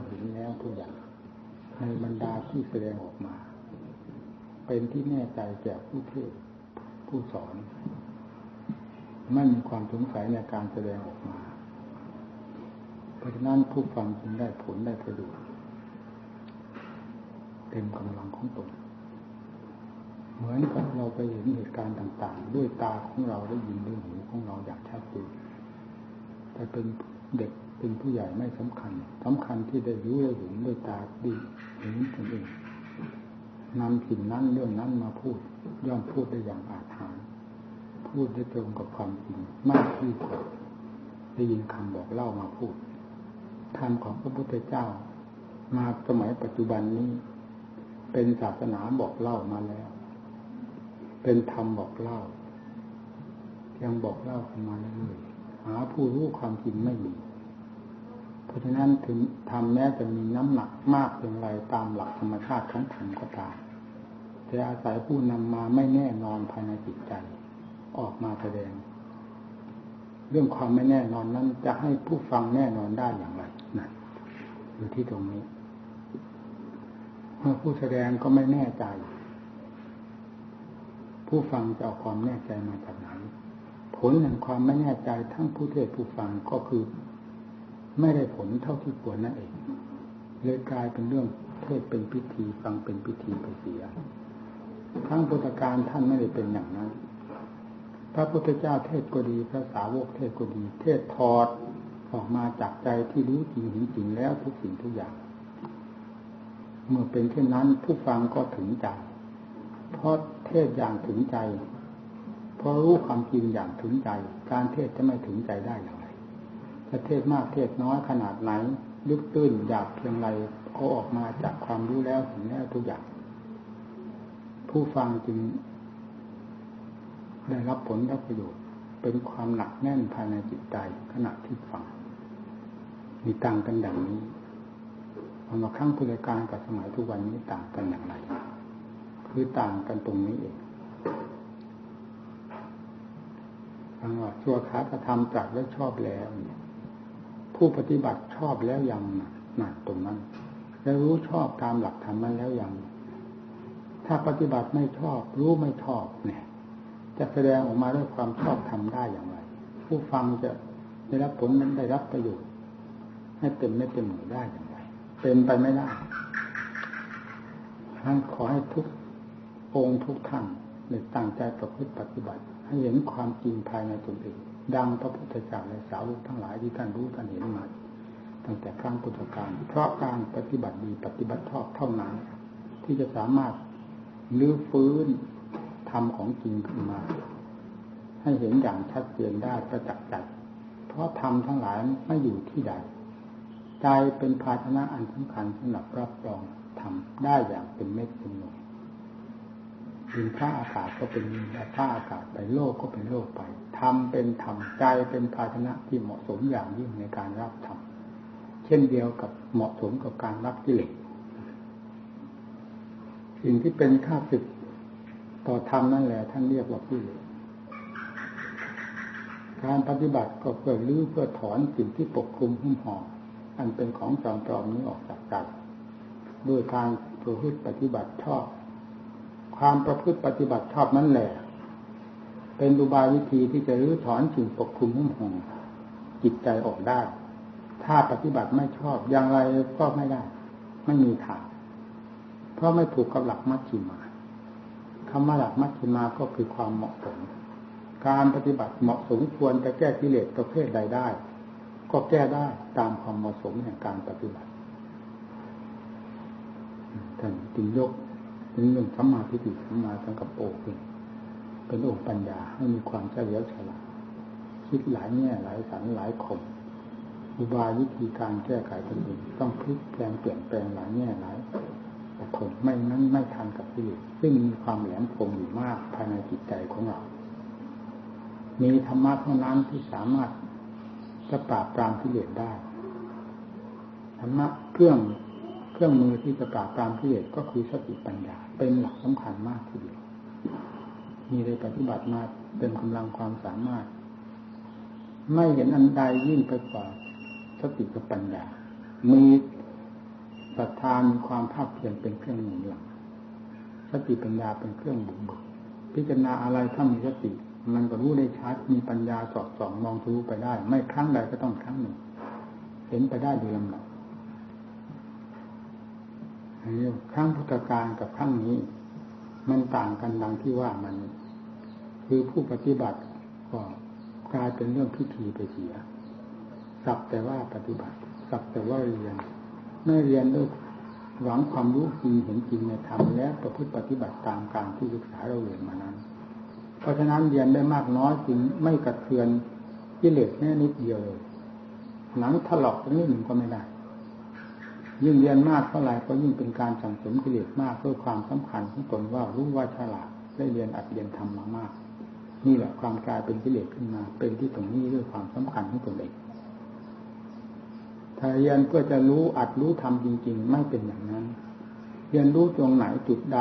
ก็เห็นแล้วทุกอย่างในบรรดาที่แสดงออกมา เป็นที่แน่ใจแก่ผู้เทศผู้สอน ไม่มีความสงสัยในการแสดงออกมา เพราะฉะนั้นผู้ฟังจึงได้ผลได้ประโยชน์เต็มกำลังของตนเหมือนกับเราไปเห็นเหตุการณ์ต่าง ๆ ด้วยตาของเราได้ยินด้วยหูของเราอย่างชัดเจนแต่เป็นเด็ก เป็นผู้ใหญ่ไม่สำคัญสำคัญที่ได้รู้ได้เห็นด้วยตาดีเห็นตนเองนำสิ่งนั้นเรื่องนั้นมาพูด ย่อมพูดได้อย่างอาถรรพ์พูดได้ตรงกับความจริงมากที่กว่าได้ยินคำบอกเล่ามาพูดธรรมของพระพุทธเจ้า มาสมัยปัจจุบันนี้ เป็นศาสนาบอกเล่ามาแล้ว เป็นธรรมบอกเล่ายังบอกเล่าขึ้นมาเรื่อยๆหาผู้รู้ความจริงไม่มี เพราะฉะนั้นถึงทำแม้จะมีน้ำหนักมากเพียงไรตามหลักธรรมชาติของธรรมก็ตามแต่อาศัยผู้นำมาไม่แน่นอนภายในจิตใจ ออกมาแสดง เรื่องความไม่แน่นอนนั้นจะให้ผู้ฟังแน่นอนได้อย่างไรนะอยู่ที่ตรงนี้เมื่อผู้แสดงก็ไม่แน่ใจ ผู้ฟังจะเอาความแน่ใจมาจากไหนผลแห่งความไม่แน่ใจทั้งผู้เทศผู้ฟังก็คือ ไม่ได้ผลเท่าที่ควรนั่นเอง เลยกลายเป็นเรื่องเทศเป็นพิธีฟังเป็นพิธีไปเสียทั้งพุทธการท่านไม่ได้เป็นอย่างนั้น พระพุทธเจ้าเทศก็ดี พระสาวกเทศก็ดี เทศถอดออกมาจากใจที่รู้จริงเห็นจริงแล้วทุกสิ่งทุกอย่าง เมื่อเป็นเช่นนั้นผู้ฟังก็ถึงใจ เพราะเทศอย่างถึงใจ เพราะรู้ความจริงอย่างถึงใจ การเทศจะไม่ถึงใจได้อย่าง จะเทศมากเทศน้อยขนาดไหน ลึกตื้นอยากเพียงไรก็ออกมาจากความรู้แล้วเห็นแล้วทุกอย่าง ผู้ฟังจึง ได้รับผลรับประโยชน์ เป็นความหนักแน่นภายในจิตใจขณะที่ฟัง มีต่างกันอย่างนี้พอมาครั้งพุทธการกับสมัยทุกวันนี้ต่างกันอย่างไร คือต่างกันตรงนี้เองฟังว่าชัวขาประทำจักและชอบแล้วเนี่ย ผู้ปฏิบัติชอบแล้วยังหนักตรงนั้น แล้วรู้ชอบตามหลักธรรมนั้นแล้วยัง ถ้าปฏิบัติไม่ชอบ รู้ไม่ชอบเนี่ย จะแสดงออกมาด้วยความชอบทำได้อย่างไร ผู้ฟังจะได้รับผลนั้นได้รับประโยชน์ ให้เต็มไม่เต็มหน่วยได้อย่างไรเป็นไปไม่ได้ท่านขอให้ทุกองค์ทุกท่านในตั้งใจประพฤติปฏิบัติ ให้เห็นความจริงภายในตนเอง ดังพระพุทธเจ้าและสาวกทั้งหลายที่ท่านรู้ท่านเห็นมาตั้งแต่ครั้งพุทธกาลเพราะการปฏิบัติดีปฏิบัติชอบเท่านั้น ที่จะสามารถลื้อฟื้นธรรมของจริงขึ้นมา ให้เห็นอย่างชัดเจนได้ประจักษ์ใจเพราะธรรมทั้งหลายไม่อยู่ที่ใดใจเป็นภาชนะอันสำคัญสำหรับรับรองธรรมได้อย่างเป็นเม็ดเป็นหน่วยดินผ้าอากาศก็เป็นดินผ้าอากาศไปโลกก็เป็นโลกไป ธรรมเป็นธรรมใจเป็นภาชนะที่เหมาะสมอย่างยิ่งในการรับธรรมเช่นเดียวกับเหมาะสมกับการรับกิเลสสิ่งที่เป็นข้าศึกต่อธรรมนั่นแหละท่านเรียกว่ากิเลสการปฏิบัติก็เพื่อลื้อเพื่อถอนสิ่งที่ปกคลุมหุ้มห่ออันเป็นของจอมปลอมนี้ออกจากใจด้วยการประพฤติปฏิบัติชอบ ความประพฤติปฏิบัติชอบนั่นแหละ เป็นดูบายวิธีที่จะรื้อถอนสิ่งปกคลุมหุ้มห่อจิตใจออกได้ ถ้าปฏิบัติไม่ชอบอย่างไรก็ไม่ได้ ไม่มีทางเพราะไม่ถูกกับหลักมัชฌิมาคำว่าหลักมัชฌิมาก็คือความเหมาะสมการปฏิบัติเหมาะสมควรจะแก้กิเลสประเภทใดได้ ก็แก้ได้ตามความเหมาะสมแห่งการปฏิบัติท่านจึงยกถึงเรื่องสัมมาทิฏฐิสัมมาสังกัปโปเป็น เป็นองค์ปัญญาให้มีความเฉลียวฉลาดคิดหลายแง่หลายสันหลายคมอุบายวิธีการแก้ไขตนเองต้องพลิกแปลงเปลี่ยนแปลงหลายแง่หลายผลไม่นั้นไม่ทันกับกิเลสซึ่งมีความแหลมคมอยู่มากภายในจิตใจของเรา มีธรรมะเท่านั้นที่สามารถจะปราบปรามกิเลสได้ธรรมะเครื่องเครื่องมือที่จะปราบปรามกิเลสก็คือสติปัญญา เป็นหลักสำคัญมากทีเดียว มีได้ปฏิบัติมาเป็นกำลังความสามารถ ไม่เห็นอันใดยิ่งไปกว่าสติกับปัญญา มีศรัทธามีความภาคเพียรเป็นเครื่องหนุนหลังสติปัญญาเป็นเครื่องบุกเบิกพิจารณาอะไรถ้ามีสติ มันก็รู้ได้ชัดมีปัญญาสอดส่องมองทะลุไปได้ ไม่ครั้งใดก็ต้องครั้งหนึ่ง เห็นไปได้โดยลำดับครั้งพุทธการกับครั้งนี้ มันต่างกันดังที่ว่ามัน คือผู้ปฏิบัติก็กลายเป็นเรื่องพิธีไปเสียสักแต่ว่าปฏิบัติ สักแต่ว่าเรียน ไม่เรียนด้วยหวังความรู้จริงเห็นจริงในธรรมและประพฤติปฏิบัติตามการที่ศึกษาเราเรียนมานั้น เพราะฉะนั้นเรียนได้มากน้อยจึงไม่กระเทือนกิเลสแน่นิดเดียวเลยหนังถลอกนิดหนึ่งก็ไม่ได้ ยิ่งเรียนมากเท่าไหร่ก็ยิ่งเป็นการสั่งสมกิเลสมากเพื่อความสำคัญของตนว่ารู้ว่าฉลาดได้เรียนอัดเรียนทำมามาก นี่แหละความกลายเป็นกิเลสขึ้นมา เป็นที่ตรงนี้ด้วยความสำคัญของตนเองถ้าเรียนเพื่อจะรู้อัดรู้ทำจริง ๆ ไม่เป็นอย่างนั้น เรียนรู้ตรงไหนจุดใด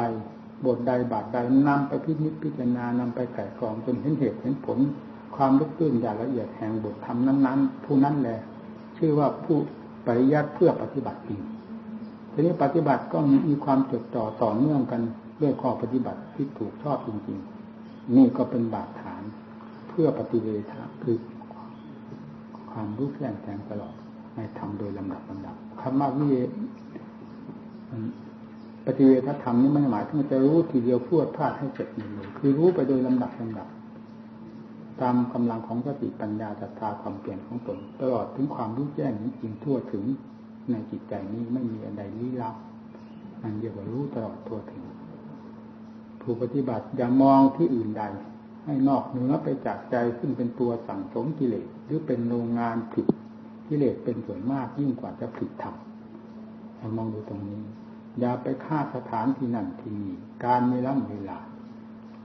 บทใดบาทใดนำไปพิจิตพิจารณานำไปไก่กรองจนเห็นเหตุเห็นผล ความลึกตื้นอย่างละเอียดแห่งบทธรรมนั้นๆ ผู้นั้นแหละชื่อว่าผู้ปริยัติเพื่อปฏิบัติจริงทีนี้ปฏิบัติก็มีความจดจ่อต่อเนื่องกันด้วยข้อปฏิบัติที่ถูกชอบจริง ๆ นี่ก็เป็นบาดฐานเพื่อปฏิเวทะคือความรู้แจ้งแทงตลอดให้ทำโดยลำดับลำดับคำว่าวิเปฏิเวทธรรมนี่ไม่หมายถึงจะรู้ทีเดียวพูดพลาดให้เสร็จหมดเลยคือรู้ไปโดยลำดับลำดับ ตามกำลังของสติปัญญาศรัทธาความเปลี่ยนของตน ตลอดถึงความรู้แจ้งจริงทั่วถึงในจิตใจนี้ไม่มีอะไรลี้ลับอันเดียวรู้ตลอดทั่วถึง ผู้ปฏิบัติอย่ามองที่อื่นใด ให้นอกเหนือไปจากใจซึ่งเป็นตัวสั่งสมกิเลสหรือเป็นโรงงานผิดกิเลสเป็นส่วนมากยิ่งกว่าจะผิดธรรมมองดูตรงนี้ อย่าไปฆ่าสถานที่นั่นที่นี่การไม่ล้ำเวลา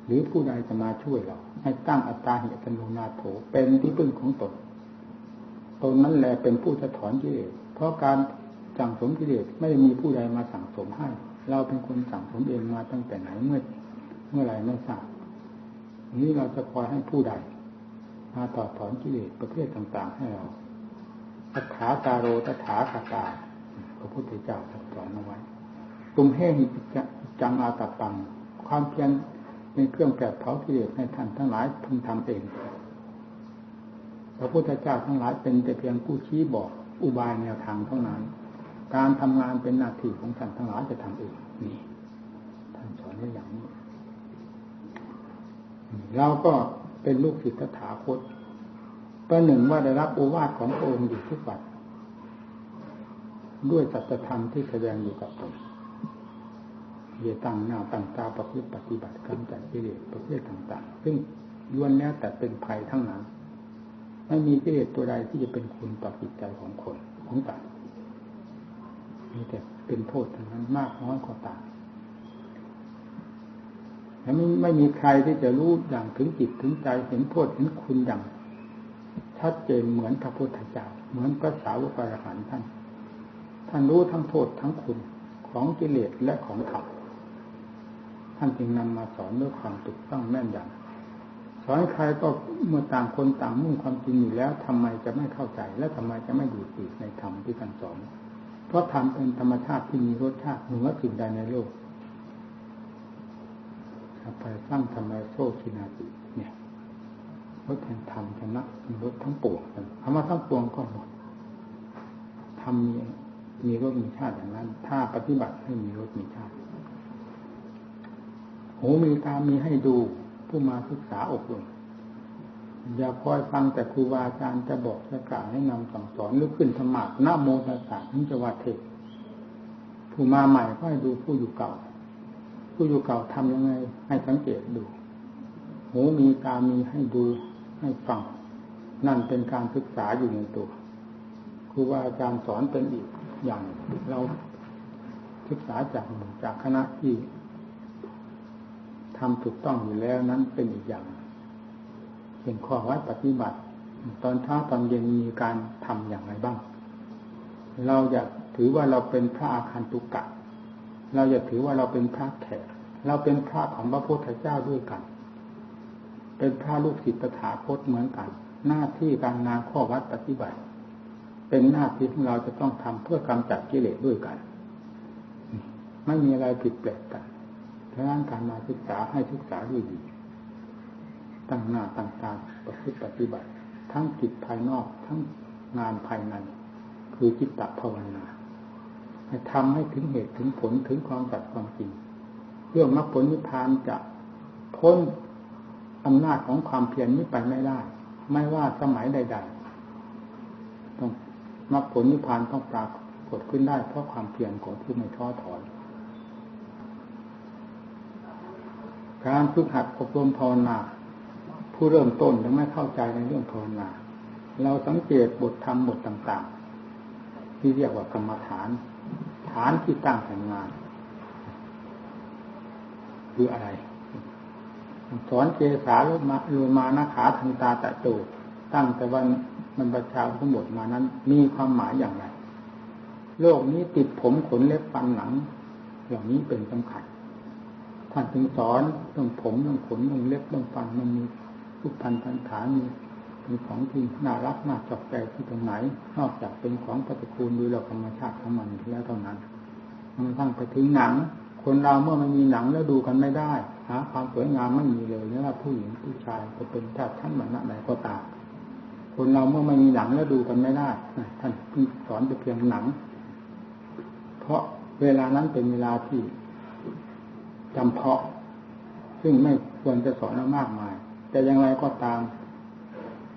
หรือผู้ใดจะมาช่วยเรา ให้ตั้งอัตตาเหตุตโนนาโถเป็นที่พึ่งของตนตนนั้นแหละเป็นผู้จะถอนกิเลสเพราะการสั่งสมกิเลสไม่ได้มีผู้ใดมาสั่งสมให้ เราเป็นคนสั่งสมเองมาตั้งแต่ไหนเมื่อ มื่อไรไม่ทราบนี้เราจะคอยให้ผู้ใดมาต่อถอนกิเลสประเภทต่าง ๆ ให้เราอัฏฐาตาโรตถาคาตาพระพุทธเจ้าตรัสสอนเอาไว้ตุมเฮหิจังอาตปัง ความเพียรในเครื่องแกะเผากิเลสให้ท่านทั้งหลายพึงทำเอง พระพุทธเจ้าทั้งหลายเป็นแต่เพียงผู้ชี้บอกอุบายแนวทางเท่านั้น การทำงานเป็นหน้าที่ของท่านทั้งหลายจะทำเองนี่ท่านสอนไว้อย่างนี้ เราก็เป็นลูกศิษย์ถาคตประหนึ่งว่าได้รับโอวาทของพระองค์อยู่ทุกวันด้วยสัจธรรมที่แสดงอยู่กับตนเยตั้งหน้าตั้งตาประพฤติปฏิบัติกำจัดกิเลสประเภทต่างๆ ซึ่งล้วนแล้วแต่เป็นภัยทั้งนั้น ไม่มีกิเลสตัวใดที่จะเป็นคุณต่อจิตใจของคนของต่างมีแต่เป็นโทษทั้งนั้นมากน้อยก็ต่าง และไม่ไม่มีใครที่จะรู้อย่างถึงจิตถึงใจเห็นโทษเห็นคุณอย่างชัดเจนเหมือนพระพุทธเจ้าเหมือนพระสาวกอรหันท่าน ท่านรู้ทั้งโทษทั้งคุณของกิเลสและของธรรมท่านจึงนำมาสอนด้วยความถูกต้องแม่นยำสอนใครก็เมื่อต่างคนต่างมุ่งความจริงอยู่แล้วทำไมจะไม่เข้าใจ และทำไมจะไม่ดูติดในธรรมที่ท่านสอน เพราะธรรมเป็นธรรมชาติที่มีรสชาติเหนือสิ่งใดในโลก ไปสร้างธรรมะโซชินาติเนี่ยรถแห่งธรรมชนะรถทั้งปวงคำว่าทั้งปวงก็หมดทำมีมีรถมีชาติอย่างนั้น ถ้าปฏิบัติให้มีรถมีชาติหูมีตามีให้ดูผู้มาศึกษาอบรมอย่าคอยฟังแต่ครูบาอาจารย์จะบอกจะกล่าวให้นำสั่งสอนหรือขึ้นธรรมะนาโมตัสสะถึงจะว่าเทศผู้มาใหม่ก็ให้ดูผู้อยู่เก่า ผู้อยู่เก่าทำยังไง ให้สังเกตดูหูมีตามีให้ดูให้ฟัง นั่นเป็นการศึกษาอยู่ในตัวครูบาอาจารย์สอนเป็นอีกอย่างเราศึกษาจากจากคณะที่ทำถูกต้องอยู่แล้วนั้นเป็นอีกอย่าง เป็นข้อวัดปฏิบัติ ตอนเช้าตอนเย็นมีการทำอย่างไรบ้าง เราอยากถือว่าเราเป็นพระอาคันตุกะ เราอยาถือว่าเราเป็นพระแขกเราเป็นพระของพระพุทธเจ้าด้วยกัน เป็นพระลูกศิษย์ตถาคตเหมือนกัน หน้าที่การงานข้อวัดปฏิบัติ เป็นหน้าที่ที่เราจะต้องทำเพื่อกำจัดกิเลสด้วยกัน ไม่มีอะไรผิดแปลกกันดังนั้นการมาศึกษาให้ศึกษาด้วยดี ตั้งหน้าตั้งตาประพฤติปฏิบัติ ทั้งจิตภายนอกทั้งงานภายใน คือจิตตภาวนา ทำให้ถึงเหตุถึงผลถึงความสัตย์ความจริงเรื่องมรรคผลนิพพานจะพ้นอำนาจของความเพียรนี้ไปไม่ได้ ไม่ว่าสมัยใด ๆ ต้องมรรคผลนิพพานต้องปรากฏขึ้นได้เพราะความเพียรของผู้ไม่ท้อถอยการฝึกหัดอบรมภาวนาผู้เริ่มต้นยังไม่เข้าใจในเรื่องภาวนา เราสังเกตบทธรรมบทต่างๆ ที่เรียกว่ากรรมฐาน ฐานที่ตั้งแห่งงาน คืออะไร สอนเจสาลุมาลูมานาขาทันตาตะโตตั้งแต่วันมันประชาทั้งหมดมานั้น มีความหมายอย่างไร โลกนี้ติดผมขนเล็บฟันหนังอย่างนี้เป็นสำคัญท่านจึงสอนเรื่องผมเรื่องขนเรื่องเล็บเรื่องฟันมันมีทุกพันพันฐานมี เป็นของที่น่ารักน่าจอกใจที่ตรงไหน นอกจากเป็นของปฏิกูลดูแลธรรมชาติของมันแล้วเท่านั้นมันตั้งไปถึงหนัง คนเราเมื่อไม่มีหนังแล้วดูกันไม่ได้หาความสวยงามไม่มีเลยไม่ว่าผู้หญิงผู้ชายจะเป็นชาติชั้นวรรณะไหนก็ตามคนเราเมื่อไม่มีหนังแล้วดูกันไม่ได้ท่านสอนแต่เพียงหนัง เพราะเวลานั้นเป็นเวลาที่จำเพาะ ซึ่งไม่ควรจะสอนมากมาย แต่อย่างไรก็ตาม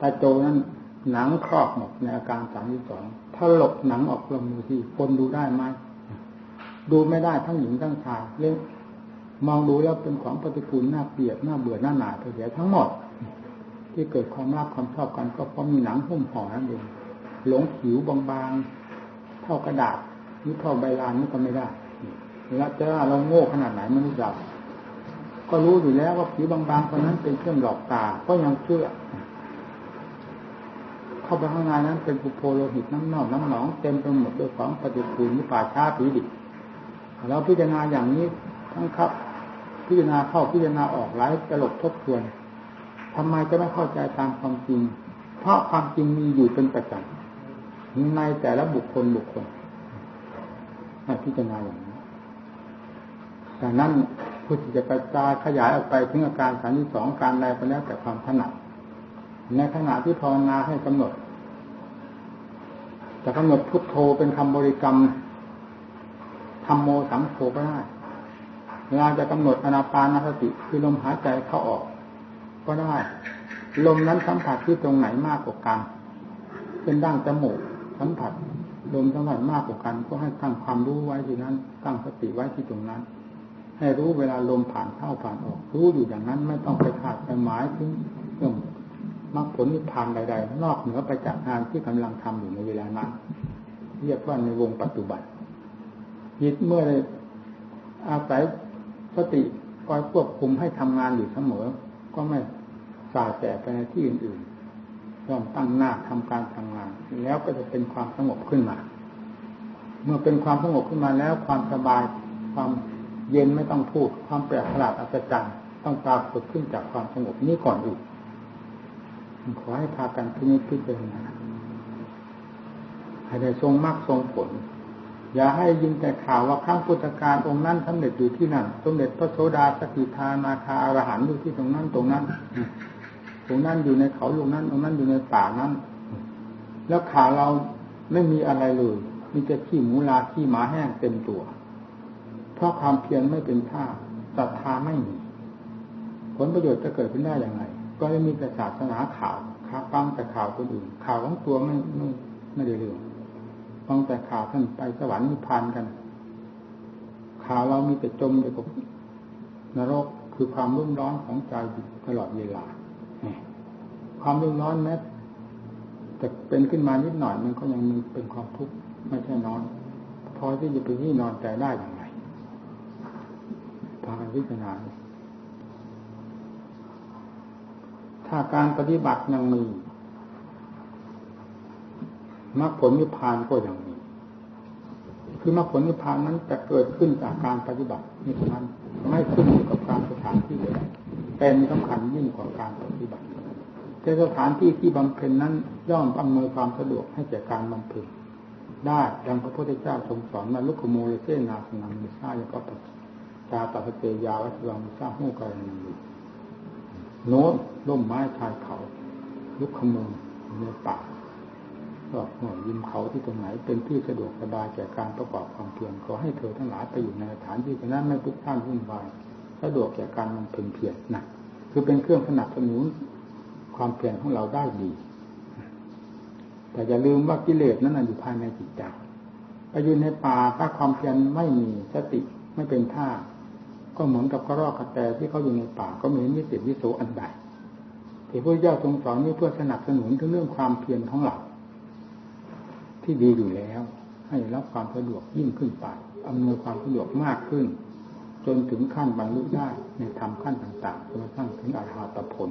ตาโจนั้นหนังครอบหมดในอาการสามที่สองถ้าหลบหนังออกลงดูที่คนดูได้ไหมดูไม่ได้ทั้งหญิงทั้งชายเรื่องมองดูแล้วเป็นของปฏิกูลน่าเกลียดน่าเบื่อหน้าหนาเสียทั้งหมด ที่เกิดความรักความชอบกันก็เพราะมีหนังหุ้มห่อนั่นเองหลงผิวบางๆเท่ากระดาษหรือเท่าใบลานนี่ก็ไม่ได้แล้วจะเราโง่ขนาดไหนมนุษย์เราก็รู้อยู่แล้วว่าผิวบางๆคนนั้นเป็นเครื่องหลอกตาก็ยังเชื่อ เข้าไปข้างในนั้นเป็นปุโพโลหิตน้ำนอกน้ำหนองเต็มไปหมดด้วยของปฏิกูลนิป่าชาผีดิบเราพิจารณาอย่างนี้ทั้งครับ พิจารณาเข้าพิจารณาออกหลายตลบทบทวนทำไมจะไม่เข้าใจตามความจริง เพราะความจริงมีอยู่เป็นประจำในแต่ละบุคคลบุคคลให้พิจารณาอย่างนี้ดังนั้นผู้ที่จะกระจายขยายออกไปถึงอาการสามที่สองการใดก็แล้วแต่ความถนัด ในขณะที่ภาวนาให้กำหนดจะกำหนดพุทโธเป็นคำบริกรรมธรรมโมสังโฆก็ได้เวลาจะกำหนดอนาปานสติคือลมหายใจเข้าออก ก็ได้ ลมนั้นสัมผัสที่ตรงไหนมากกว่ากัน เป็นดั้งจมูกสัมผัสลมสัมผัสมากกว่ากัน ก็ให้ตั้งความรู้ไว้ที่นั้น ตั้งสติไว้ที่ตรงนั้น ให้รู้เวลาลมผ่านเข้าผ่านออก รู้อยู่อย่างนั้นไม่ต้องไปขาดไปหมายถึงเรื่อง มรรคผลนิพพานใด ๆ นอกเหนือไปจากงานที่กำลังทำอยู่ในเวลานั้นเรียกว่าในวงปัจจุบันจิตเมื่ออาศัยสติคอยควบคุมให้ทำงานอยู่เสมอ ก็ไม่สายแต่ไปในที่อื่นๆย่อมตั้งหน้าทำการทำงาน แล้วก็จะเป็นความสงบขึ้นมา เมื่อเป็นความสงบขึ้นมาแล้วความสบายความเย็นไม่ต้องพูด ความแปลกประหลาดอัศจรรย์ต้องปรากฏขึ้นจากความสงบนี้ก่อนอีก ขอให้พากันพิจิตพิจารณาให้ได้ทรงมรรคทรงผล อย่าให้ยินแต่ข่าวว่าครั้งพุทธการองค์นั้นสำเร็จอยู่ที่นั่น สมเด็จพระโสดาสกิทานาคาอรหันต์อยู่ที่ตรงนั้นตรงนั้นตรงนั้นอยู่ในเขาลูกนั้นตรงนั้นอยู่ในป่านั้น แล้วข่าวเราไม่มีอะไรเลยมีแต่ขี้หมูลาขี้หมาแห้งเต็มตัว เพราะความเพียรไม่เป็นท่าศรัทธาไม่มีผลประโยชน์จะเกิดขึ้นได้อย่างไร ก็ไม่มีแต่ศาสนาข่าวข่าวฟังแต่ข่าวคนอื่น ข่าวของตัวไม่ไม่ไม่ได้เรื่องฟังแต่ข่าวท่านไปสวรรค์นิพพานกัน ข่าวเรามีแต่จมอยู่กับนรกคือความรุ่มร้อนของใจตลอดเวลาความรุ่มร้อนแม้แต่เป็นขึ้นมานิดหน่อยมันก็ยังมีเป็นความทุกข์ไม่ใช่นอนพอที่จะไปที่นอนใจได้อย่างไรพากันพิจารณา ถ้าการปฏิบัติยังมีมรรคผลนิพพานก็ย่างนี้คือมรรคผลนิพพานนั้นจะเกิดขึ้นจากการปฏิบัตินี่เท่านั้นไม่ขึ้นอยู่กับการสถานที่เลยเป็นสำคัญยิ่งกว่าการปฏิบัติแต่สถานที่ที่บำเพ็ญนั้นย่อมอำนวยความสะดวกให้แก่การบำเพ็ญได้ดังพระพุทธเจ้าทรงสอนมาลุกโมเลเซนาสนังมิซายปัปจาตัสเตยาวัชวังมิซาหูกรณี โน้นร่มไม้ชายเขา ลุกขโมงในป่าก็หัวยยิมเขาที่ตรงไหนเป็นที่สะดวกสบายแก่การประกอบความเพียรขอให้เธอทั้งหลายไปอยู่ในสถานที่นั้นไม่พุกท่านวุ่นวายสะดวกแก่การมันเพียรเพียรนะคือเป็นเครื่องสนับสนุนความเพียรของเราได้ดี แต่อย่าลืมว่ากิเลสนั้นอยู่ภายในจิตใจไปอยู่ในป่าถ้าความเพียรไม่มีสติไม่เป็นท่า ก็เหมือนกับกระรอกกระแตที่เขาอยู่ในป่าก็มีนิสิตวิโสอันใดที่พระเจ้าทรงสอนนี้เพื่อสนับสนุนเรื่องความเพียรของเราที่ดีอยู่แล้ว ให้รับความสะดวกยิ่งขึ้นไปอำนวยความสะดวกมากขึ้น จนถึงขั้นบรรลุได้ในธรรมขั้นต่างๆจนกระทั่งถึงอาหาตผล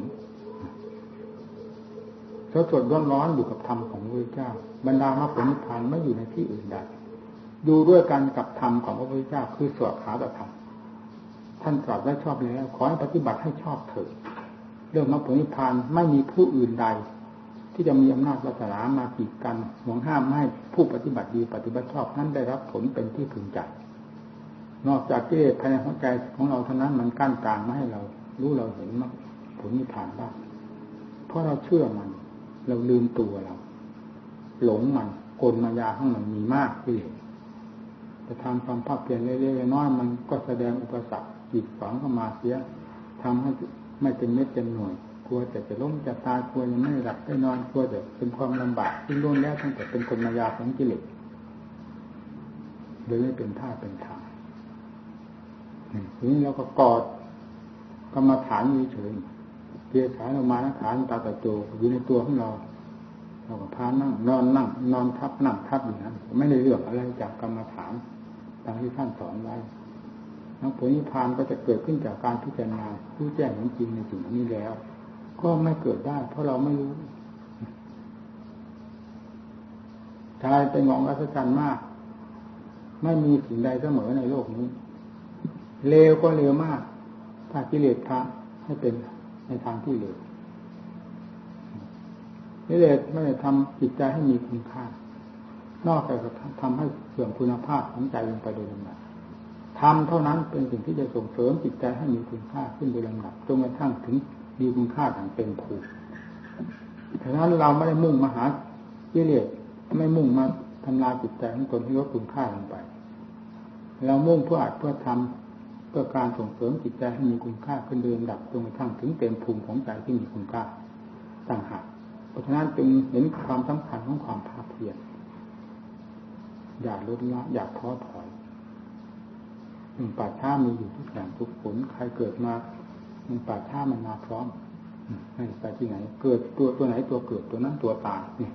สดสดร้อนร้อนอยู่กับธรรมของพระเจ้า บรรดามรรคผลนิพพานไม่อยู่ในที่อื่นใดอยู่ด้วยกันกับธรรมของพระพุทธเจ้าคือสวดขาตธรรม ท่านตรัสไว้ชอบแล้ว ขอให้ปฏิบัติให้ชอบเถิดเรื่องมรรคผลนิพพานไม่มีผู้อื่นใด ที่จะมีอำนาจวาสนามากีดกันห่วงห้ามให้ผู้ปฏิบัติดีปฏิบัติชอบนั้นได้รับผลเป็นที่พึงใจ นอกจากกิเลสภายในหัวใจของเราเท่านั้นมันกั้นกลางไม่ให้เรา รู้เราเห็นมรรคผลนิพพานได้เพราะเราเชื่อมัน เราลืมตัวเรา หลงมันกลมายาของมันมีมากกิเลส จะทำความภาคเพียรเล็กๆน้อยมันก็แสดงอุปสรรคจีดฝังเข้ามาเสียทำให้ไม่เป็นเม็ดเป็นหน่วยกลัวแต่จะล้มจะตายกลัวจะไม่หลับไม่นอนกลัวแต่เป็นความลำบากซึ่งล้วนแล้วตั้งแต่เป็นคนมายาของกิเลสโดยไม่เป็นท่าเป็นทางทีนี้เราก็กอดกรรมฐานเฉยเกียร์สายเรามาฐานตาตะโจอยู่ในตัวของเราเราก็พานั่งนอนนั่ง นอนทับนั่งทับอย่างนั้นไม่ได้เลือกอะไรจากกรรมฐาน ตามที่ท่านสอนไว้นักผลนิพพานก็จะเกิดขึ้นจากการพิจารณารู้แจ้งของจริงในสิ่งนี้แล้ว ก็ไม่เกิดได้ เพราะเราไม่รู้ชายเป็นของอัศจรรย์มาก ไม่มีสิ่งใดเสมอในโลกนี้ เลวก็เลวมาก ถ้ากิเลสพระให้เป็นในทางที่เลวกิเลสไม่ได้ทำจิตใจให้มีคุณค่านอกจากจะทำให้ สื่อมคุณภาพของใจลงไปโดยลำดับทำเท่านั้นเป็นสิ่งที่จะส่งเสริมจิตใจให้มีคุณค่าขึ้นโดยลำดับจนกระทั่งถึงมีคุณค่าอย่างเต็มภูมิฉะนั้นเราไม่ได้มุ่งมาหากิเลสไม่มุ่งมาทำลายจิตใจของตนให้ลดคุณค่าลงไป เรามุ่งเพื่ออัดเพื่อทำเพื่อการส่งเสริมจิตใจให้มีคุณค่าขึ้นเดินดับจนกระทั่งถึงเต็มภูมิของใจที่มีคุณค่าต่างหากเพราะฉะนั้นจึงเห็นความสำคัญของความภาคเพียร อย่าลดละอย่าท้อถอยป่าช้ามีอยู่ทุกอย่างทุกผลใครเกิดมามันป่าช้ามันมาพร้อมไม่ไปที่ไหน เกิดตัวตัวไหนตัวเกิดตัวนั้นตัวตายนี่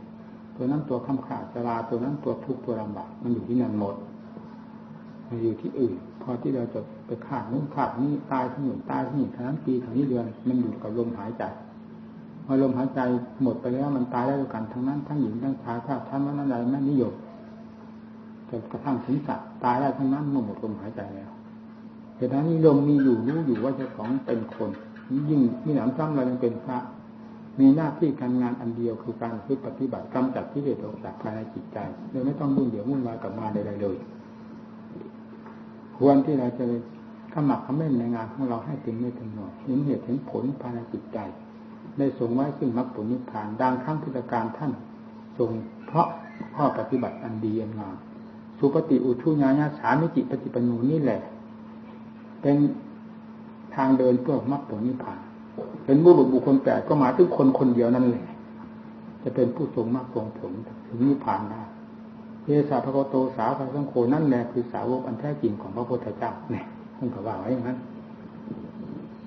ตัวนั้นตัวคำขาดจราตัวนั้นตัวทุกข์ตัวลำบากมันอยู่ที่นั่นหมดมันอยู่ที่อื่น พอที่เราจะไปขาดนู่นขาดนี่ตายที่หนึ่งตายที่นี่ทั้งนั้นปีทั้งนี้เดือนมันอยู่กับลมหายใจพอลมหายใจหมดไปแล้วมันตายได้ด้วยกันทั้งนั้นทั้งหญิงทั้งชายถ้าท่านว่านั้นใดไม่นิยม จนกระทั่งถึงสัตว์ตายได้ทั้งนั้นเมื่อหมดลมหายใจแล้วเหตุนั้นนิยมมีอยู่รู้อยู่ว่าเจ้าของเป็นคนยิ่งมีหนำซ้ำเรายังเป็นพระ มีหน้าที่การงานอันเดียวคือการพึ่ปฏิบัติกำจัดที่เดชออกจากภายในจิตใจโดยไม่ต้องดุ่งเดี๋ยวมุ่นวายกับมาใดๆเลย ควรที่เราจะขมักขม้นในงานของเราให้ถึงไม่ถึงหน่อยเห็นเหตุเห็นผลภายในจิตใจ ได้ทรงไว้ซึ่งมรรคผลนิพพานดังครั้งพุทธการท่านทรงเพราะข้อปฏิบัติอันดีอันงาม สุปฏิอุทุญาญาสามิจิปฏิปนูนี่แหละ เป็นทางเดินเพื่อมรรคผลนิพพานเป็นบุรุษบุคคลแปดก็หมายถึงคนคนเดียวนั่นแหละ จะเป็นผู้ทรงมรรคทรงผลถึงนิพพานได้เยสาพระโตสาวพระสังโฆนั่นแหละคือสาวกอันแท้จริงของพระพุทธเจ้าเนี่ยท่านก็ว่าไว้อย่างนั้น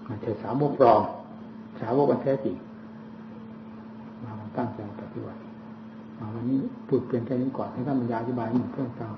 มันจอสาวกปลอมสาวกอันแท้จริงมาตั้งใจปฏิบัติ วันนี้พูดเพียงแค่นี้ก่อนให้ท่านบรรยายอธิบายหนึ่งเพื่อนฟัง